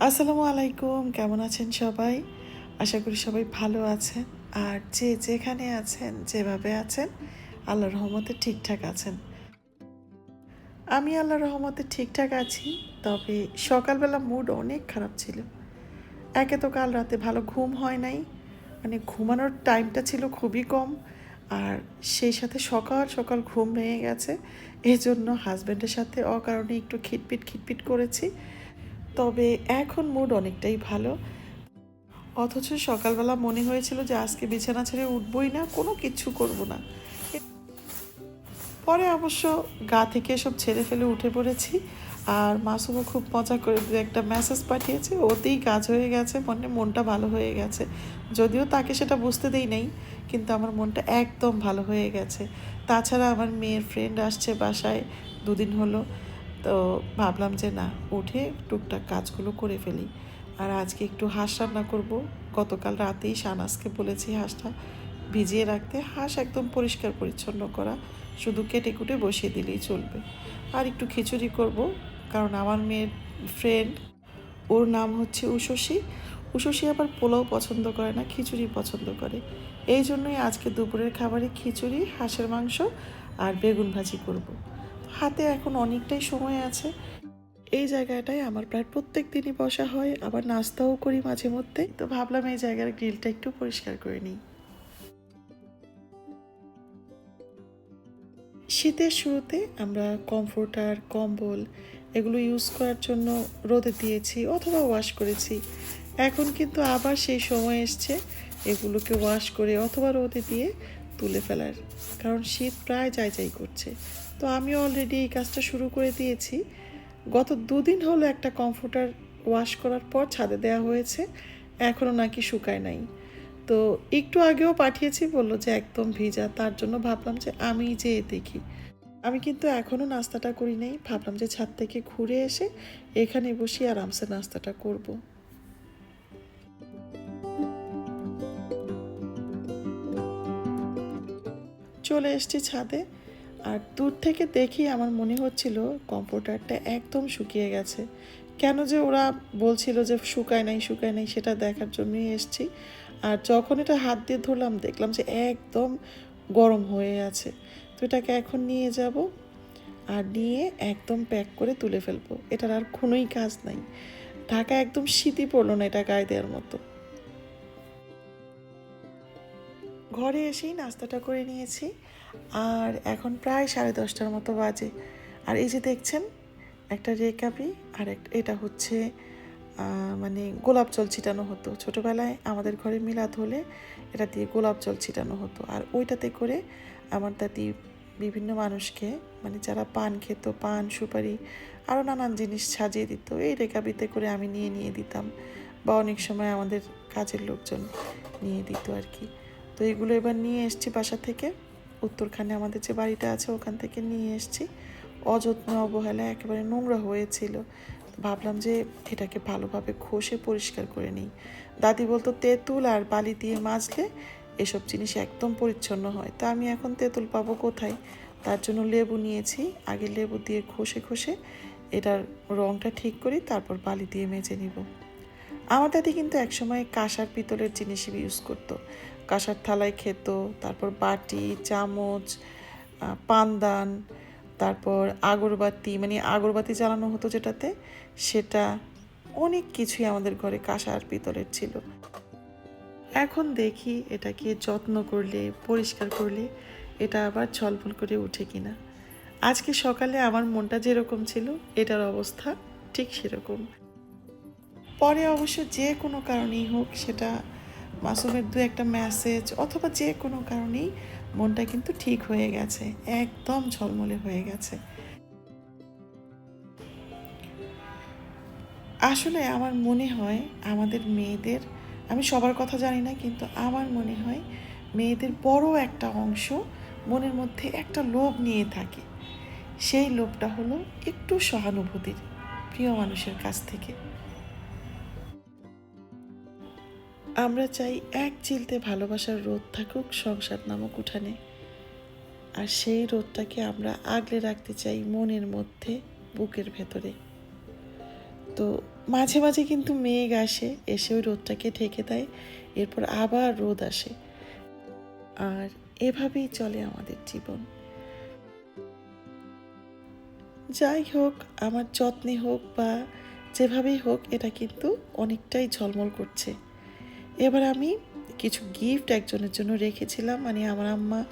আসসালামু আলাইকুম, কেমন আছেন সবাই? আশা করি সবাই ভালো আছেন। আর যে যেখানে আছেন, যেভাবে আছেন, আল্লাহর রহমতে ঠিকঠাক আছেন। আমি আল্লাহর রহমতে ঠিকঠাক আছি, তবে সকালবেলা মুড অনেক খারাপ ছিল। একে তো কাল রাতে ভালো ঘুম হয় নাই। মানে ঘুমানোর টাইমটা ছিল খুবই কম। আর সেই সাথে সকাল সকাল ঘুম ভেঙে গেছে। এজন্য হাজব্যান্ডের সাথে অকারণে একটু খিটপিট খিটপিট করেছি। তবে এখন মুড অনেকটাই ভালো। অথচ সকালবেলা মনে হয়েছিল যে আজকে বিছানা ছেড়ে উঠবই না, কোনো কিচ্ছু করব না। পরে অবশ্য গা থেকে সব ছেড়ে ফেলে উঠে পড়েছি আর মাসুমও খুব মজা করে একটা মেসেজ পাঠিয়েছে, ওতেই কাজ হয়ে গেছে, মনে মনটা ভালো হয়ে গেছে। যদিও তাকে সেটা বুঝতে দেই নাই, কিন্তু আমার মনটা একদম ভালো হয়ে গেছে। তাছাড়া আমার মেয়ের ফ্রেন্ড আসছে বাসায়, দুদিন হলো। তো ভাবলাম যে না, উঠে টুকটাক কাজগুলো করে ফেলি। আর আজকে একটু হাঁস রান্না করব। গতকাল রাতেই শানাসকে বলেছি হাঁসটা ভিজিয়ে রাখতে। হাঁস একদম পরিষ্কার পরিচ্ছন্ন করা, শুধু কেটে কুটে বসিয়ে দিলেই চলবে। আর একটু খিচুড়ি করব, কারণ আমার মেয়ের ফ্রেন্ড ওর নাম হচ্ছে উশসী উশসী আবার পোলাও পছন্দ করে না, খিচুড়ি পছন্দ করে। এই জন্যই আজকে দুপুরের খাবারে খিচুড়ি, হাঁসের মাংস আর বেগুন ভাজি করব। হাতে এখন অনেকটাই সময় আছে। এই জায়গাটায় আমার প্রায় প্রত্যেক দিনই বসা হয়, আবার নাস্তাও করি মাঝে মধ্যে। তো ভাবলাম এই জায়গার গ্রিলটা একটু পরিষ্কার করে নিই। শীতের শুরুতে আমরা কমফোর্টার, কম্বল এগুলো ইউজ করার জন্য রোদে দিয়েছি অথবা ওয়াশ করেছি। এখন কিন্তু আবার সেই সময় এসছে, এগুলোকে ওয়াশ করে অথবা রোদে দিয়ে তুলে ফেলার, কারণ শীত প্রায় যাই যাই করছে। তো আমি অলরেডি এই কাজটা শুরু করে দিয়েছি। গত দুদিন হলো একটা কমফোর্টার ওয়াশ করার পর ছাদে দেওয়া হয়েছে এখনও নাকি শুকায় নাই। তো একটু আগেও পাঠিয়েছি, বলল যে একদম ভিজা, তার জন্য ভাবলাম যে আমি যেয়ে দেখি। আমি কিন্তু এখনও নাস্তাটা করি নাই, ভাবলাম যে ছাদ থেকে ঘুরে এসে এখানে বসে, আরামসে নাস্তাটা করব। চলে এসছি ছাদে। আর দূর থেকে দেখি আমার মনে হচ্ছিল কম্পিউটারটা একদম শুকিয়ে গেছে। কেন যে ওরা বলছিল যে শুকায় নাই শুকায় নাই, সেটা দেখার জন্যই এসছি। আর যখন এটা হাত দিয়ে ধরলাম, দেখলাম যে একদম গরম হয়ে আছে। তো এটাকে এখন নিয়ে যাব আর নিয়ে একদম প্যাক করে তুলে ফেলব। এটার আর কোনোই কাজ নাই। ঢাকা একদম শীতই পড়ল না এটা গায়ে দেওয়ার মতো। ঘরে এসেই নাস্তাটা করে নিয়েছি। আর এখন প্রায় সাড়ে দশটার মতো বাজে। আর এই যে দেখছেন, একটা রেকাপি আর এটা হচ্ছে মানে গোলাপ জল ছিটানো হতো। ছোটোবেলায় আমাদের ঘরে মিলাদ হলে এটা দিয়ে গোলাপ জল ছিটানো হতো। আর ওইটাতে করে আমার দাদি বিভিন্ন মানুষকে মানে যারা পান খেত, পান, সুপারি আরও নানান জিনিস সাজিয়ে দিত, এই রেকাবিতে করে আমি নিয়ে নিয়ে দিতাম। বা অনেক সময় আমাদের কাজের লোকজন নিয়ে দিত আর কি। তো এগুলো এবার নিয়ে এসছি বাসা থেকে। উত্তরখানে আমাদের যে বাড়িটা আছে ওখান থেকে নিয়ে এসছি। অযত্ন অবহেলায় একেবারে নোংরা হয়েছিল। ভাবলাম যে এটাকে ভালোভাবে ঘষে পরিষ্কার করে নিই। দাদি বলতো, তেঁতুল আর বালি দিয়ে মাজলে এসব জিনিস একদম পরিচ্ছন্ন হয়। তো আমি এখন তেঁতুল পাবো কোথায়? তার জন্য লেবু নিয়েছি। আগে লেবু দিয়ে ঘষে ঘষে এটার রঙটা ঠিক করি, তারপর বালি দিয়ে মেজে নিব। আমার দাদি কিন্তু একসময় কাঁসার পিতলের জিনিস ইউজ করতো। কাঁসার থালায় খেত, তারপর বাটি, চামচ পানদান, তারপর আগরবাতি মানে আগরবাতি জ্বালানো হতো যেটাতে, সেটা অনেক কিছুই আমাদের ঘরে কাঁসার পিতলের ছিল। এখন দেখি এটাকে যত্ন করলে, পরিষ্কার করলে এটা আবার ছলফল করে উঠে কিনা। আজকে সকালে আমার মনটা যেরকম ছিল, এটার অবস্থা ঠিক সেরকম। পরে অবশ্য যে কোনো কারণেই হোক, সেটা মাসুমের দু একটা মেসেজ অথবা যে কোনো কারণেই মনটা কিন্তু ঠিক হয়ে গেছে, একদম ঝলমলে হয়ে গেছে। আসলে আমার মনে হয় আমাদের মেয়েদের, আমি সবার কথা জানি না, কিন্তু আমার মনে হয় মেয়েদের বড় একটা অংশ মনের মধ্যে একটা লোভ নিয়ে থাকে। সেই লোভটা হলো একটু সহানুভূতির প্রিয় মানুষের কাছ থেকে। আমরা চাই এক চিলতে ভালোবাসার রোদ থাকুক সংসার নামক উঠানে। আর সেই রোদটাকে আমরা আগলে রাখতে চাই মনের মধ্যে, বুকের ভেতরে। তো মাঝে মাঝে কিন্তু মেঘ আসে, এসে ওই রোদটাকে ঢেকে দেয়, এরপর আবার রোদ আসে। আর এভাবেই চলে আমাদের জীবন। যাই হোক, আমার যত্নে হোক বা যেভাবেই হোক, এটা কিন্তু অনেকটাই ঝলমল করছে। এবার আমি কিছু গিফট একজনের জন্য রেখেছিলাম। মানে আমার আম্মা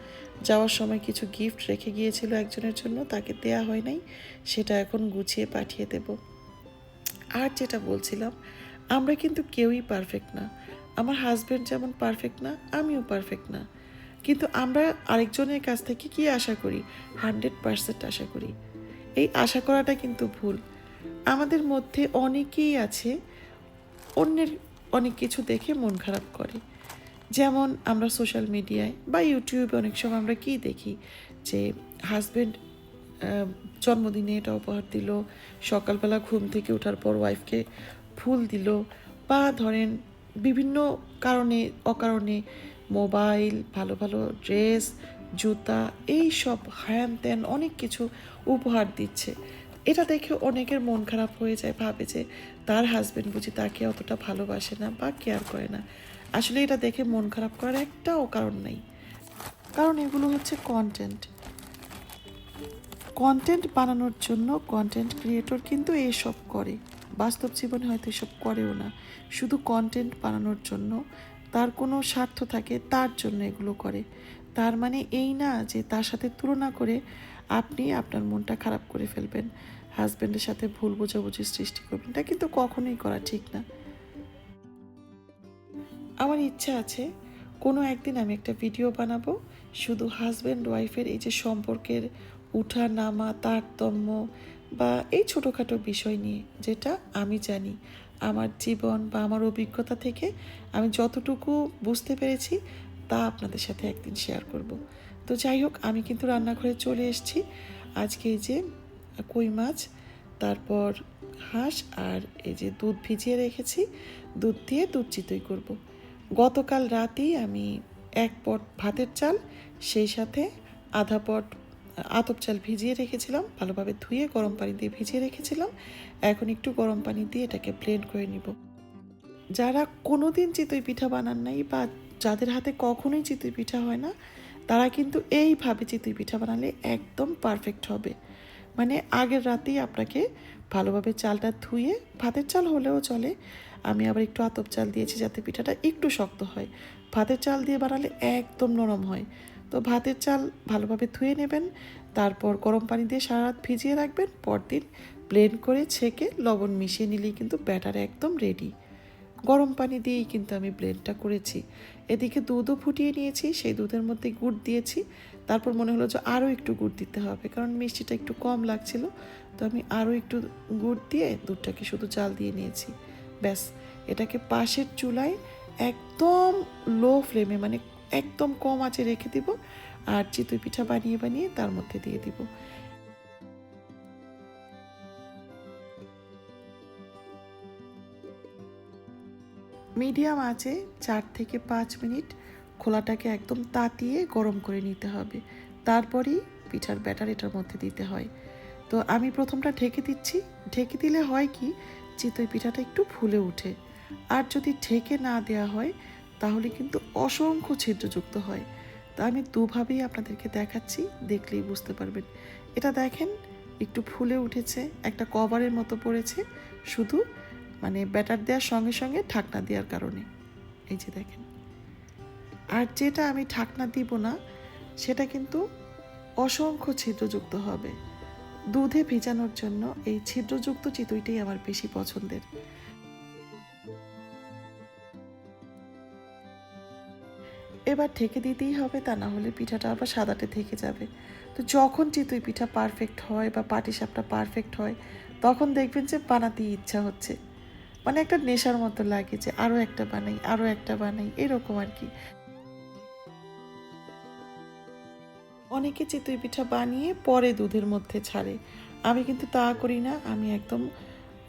যাওয়ার সময় কিছু গিফট রেখে গিয়েছিল একজনের জন্য, তাকে দেয়া হয় নাই, সেটা এখন গুছিয়ে পাঠিয়ে দেব। আর যেটা বলছিলাম, আমরা কিন্তু কেউই পারফেক্ট না। আমার হাজব্যান্ড যেমন পারফেক্ট না, আমিও পারফেক্ট না। কিন্তু আমরা আরেকজনের কাছ থেকে কি আশা করি? হান্ড্রেড পার্সেন্ট আশা করি। এই আশা করাটা কিন্তু ভুল। আমাদের মধ্যে অনেকেই আছে, অন্যের অনেক কিছু দেখে মন খারাপ করে। যেমন আমরা সোশ্যাল মিডিয়ায় বা ইউটিউবে অনেক সময় আমরা কি দেখি যে হাজব্যান্ড জন্মদিনে এটা উপহার দিল, সকালবেলা ঘুম থেকে ওঠার পর ওয়াইফকে ফুল দিল বা ধরেন বিভিন্ন কারণে, অকারণে মোবাইল ভালো ভালো ড্রেস জুতা এই সব হ্যান ত্যান অনেক কিছু উপহার দিচ্ছে। এটা দেখে অনেকের মন খারাপ হয়ে যায়, ভাবে যে তার হাজবেন্ড বুঝি তাকে অতটা ভালোবাসে না বা কেয়ার করে না। আসলে এটা দেখে মন খারাপ করার একটাও কারণ নেই। কারণ এগুলো হচ্ছে কন্টেন্ট কন্টেন্ট বানানোর জন্য কন্টেন্ট ক্রিয়েটর কিন্তু এসব করে। বাস্তব জীবনে হয়তো এসব করেও না। শুধু কন্টেন্ট বানানোর জন্য তার কোনো স্বার্থ থাকে, তার জন্য এগুলো করে। তার মানে এই না যে তার সাথে তুলনা করে আপনি আপনার মনটা খারাপ করে ফেলবেন হাজব্যান্ডের সাথে ভুল বোঝাবুঝির সৃষ্টি করবেন। এটা কিন্তু কখনোই করা ঠিক না। আমার ইচ্ছা আছে, কোনো একদিন আমি একটা ভিডিও বানাবো, শুধু হাজব্যান্ড ওয়াইফের এই যে সম্পর্কের উঠা নামা তারতম্য বা এই ছোটোখাটো বিষয় নিয়ে, যেটা আমি জানি আমার জীবন বা আমার অভিজ্ঞতা থেকে আমি যতটুকু বুঝতে পেরেছি, তা আপনাদের সাথে একদিন শেয়ার করব। তো যাই হোক, আমি কিন্তু রান্নাঘরে চলে এসেছি। আজকে এই যে কই মাছ, তারপর হাঁস আর এই যে দুধ ভিজিয়ে রেখেছি। দুধ দিয়ে দুধ চিতই করব। গতকাল রাতেই আমি এক পট ভাতের চাল, সেই সাথে আধা পট, আতপ চাল ভিজিয়ে রেখেছিলাম। ভালোভাবে ধুয়ে গরম পানি দিয়ে ভিজিয়ে রেখেছিলাম। এখন একটু গরম পানি দিয়ে এটাকে ব্লেন্ড করে নিব। যারা কোনো দিন চিতই পিঠা বানান নাই বা যাদের হাতে কখনোই চিতই পিঠা হয় না তারা কিন্তু এইভাবে চিতই পিঠা বানালে একদম পারফেক্ট হবে। মানে আগের রাতেই আপনাকে ভালোভাবে চালটা ধুয়ে, ভাতের চাল হলেও চলে, আমি আবার একটু আতপ চাল দিয়েছি যাতে পিঠাটা একটু শক্ত হয়। ভাতের চাল দিয়ে বানালে একদম নরম হয়। তো ভাতের চাল ভালোভাবে ধুয়ে নেবেন, তারপর গরম পানি দিয়ে সারা রাত ভিজিয়ে রাখবেন, পরদিন ব্লেন্ড করে ছেঁকে লবণ মিশিয়ে নিলেই কিন্তু ব্যাটার একদম রেডি গরম পানি দিয়েই কিন্তু আমি ব্লেন্ডটা করেছি। এদিকে দুধও ফুটিয়ে নিয়েছি, সেই দুধের মধ্যে গুড় দিয়েছি। তারপর মনে হলো যে আরও একটু গুড় দিতে হবে, কারণ মিষ্টিটা একটু কম লাগছিল। তো আমি আরও একটু গুড় দিয়ে দুধটাকে শুধু চাল দিয়ে নিয়েছি। ব্যাস, এটাকে পাশের চুলায় একদম লো ফ্লেমে মানে একদম কম আঁচে রেখে দিব, আর চিতই পিঠা বানিয়ে বানিয়ে তার মধ্যে দিয়ে দিব। মিডিয়াম আঁচে চার থেকে পাঁচ মিনিট খোলাটাকে একদম তাতিয়ে গরম করে নিতে হবে। তারপরেই পিঠার ব্যাটার এটার মধ্যে দিতে হয়। তো আমি প্রথমটা ঢেকে দিচ্ছি। ঢেকে দিলে হয় কি, চিতই পিঠাটা একটু ফুলে ওঠে। আর যদি ঢেকে না দেওয়া হয়, তাহলে কিন্তু অসংখ্য ছিদ্রযুক্ত হয়। তা আমি দুভাবেই আপনাদেরকে দেখাচ্ছি, দেখলেই বুঝতে পারবেন। এটা দেখেন, একটু ফুলে উঠেছে, একটা কভারের মতো পড়েছে, শুধু মানে ব্যাটার দেওয়ার সঙ্গে সঙ্গে ঢাকনা দেওয়ার কারণে। এই যে দেখেন। আর যেটা আমি ঢাকনা দিব না, সেটা কিন্তু অসংখ্য ছিদ্রযুক্ত হবে। দুধে ভিজানোর জন্য এই ছিদ্রযুক্ত চিতইটাই আমার বেশি পছন্দের। এবার ঢেকে দিতেই হবে, তা না হলে পিঠাটা আবার সাদাটে থেকে যাবে। তো যখন চিতই পিঠা পারফেক্ট হয় বা পাটিসাপটা পারফেক্ট হয়, তখন দেখবেন যে বানাতেই ইচ্ছা হচ্ছে। মানে একটা নেশার মতো লাগে যে আরও একটা বানাই আরও একটা বানাই, এরকম আর কি। অনেকে চিতই পিঠা বানিয়ে পরে দুধের মধ্যে ছাড়ে। আমি কিন্তু তা করি না, আমি একদম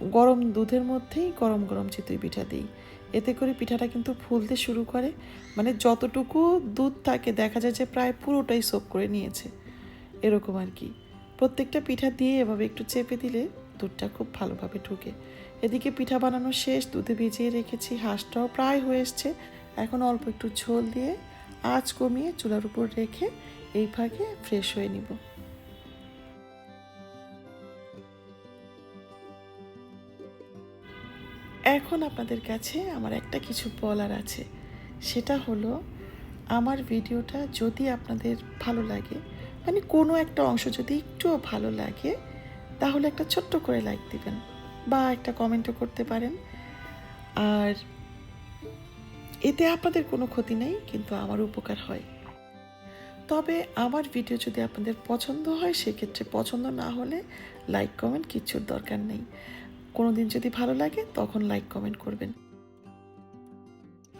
গরম দুধের মধ্যেই গরম গরম চিতই পিঠা দিই। এতে করে পিঠাটা কিন্তু ফুলতে শুরু করে। মানে যতটুকু দুধ থাকে, দেখা যায় যে প্রায় পুরোটাই সোপ করে নিয়েছে। এরকম আর কি। প্রত্যেকটা পিঠা দিয়ে এভাবে একটু চেপে দিলে দুধটা খুব ভালোভাবে ঢুকে। এদিকে পিঠা বানানো শেষ, দুধে ভিজিয়ে রেখেছি হাঁসটাও প্রায় হয়ে এসছে। এখন অল্প একটু ঝোল দিয়ে আঁচ কমিয়ে চুলার উপর রেখে এই ফাঁকে ফ্রেশ হয়ে নিব। এখন আপনাদের কাছে আমার একটা কিছু বলার আছে। সেটা হলো, আমার ভিডিওটা যদি আপনাদের ভালো লাগে মানে কোনো একটা অংশ যদি একটুও ভালো লাগে, তাহলে একটা ছোট্ট করে লাইক দিবেন। বা একটা কমেন্টও করতে পারেন। আর এতে আপনাদের কোনো ক্ষতি নেই, কিন্তু আমার উপকার হয়। তবে আমার ভিডিও যদি আপনাদের পছন্দ হয়, সেক্ষেত্রে পছন্দ না হলে লাইক, কমেন্ট কিচ্ছুর দরকার নেই। কোনো দিন যদি ভালো লাগে, তখন লাইক, কমেন্ট করবেন।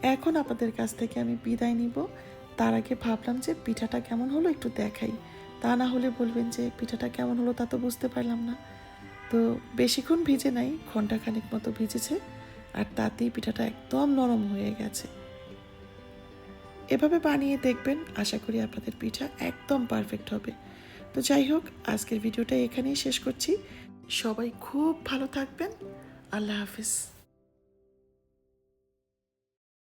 এখন আপনাদের কাছ থেকে আমি বিদায় নিব। তার আগে ভাবলাম যে পিঠাটা কেমন হলো একটু দেখাই। তা না হলে বলবেন যে পিঠাটা কেমন হলো তা তো বুঝতে পারলাম না। তো বেশিক্ষণ ভিজে নাই ঘণ্টা ঘন্টাখানেক মতো ভিজেছে, আর তাতেই পিঠাটা একদম নরম হয়ে গেছে। এভাবে বানিয়ে দেখবেন, আশা করি আপনাদের পিঠা একদম পারফেক্ট হবে। তো যাই হোক, আজকের ভিডিওটা এখানেই শেষ করছি। সবাই খুব ভালো থাকবেন। আল্লাহ হাফিজ।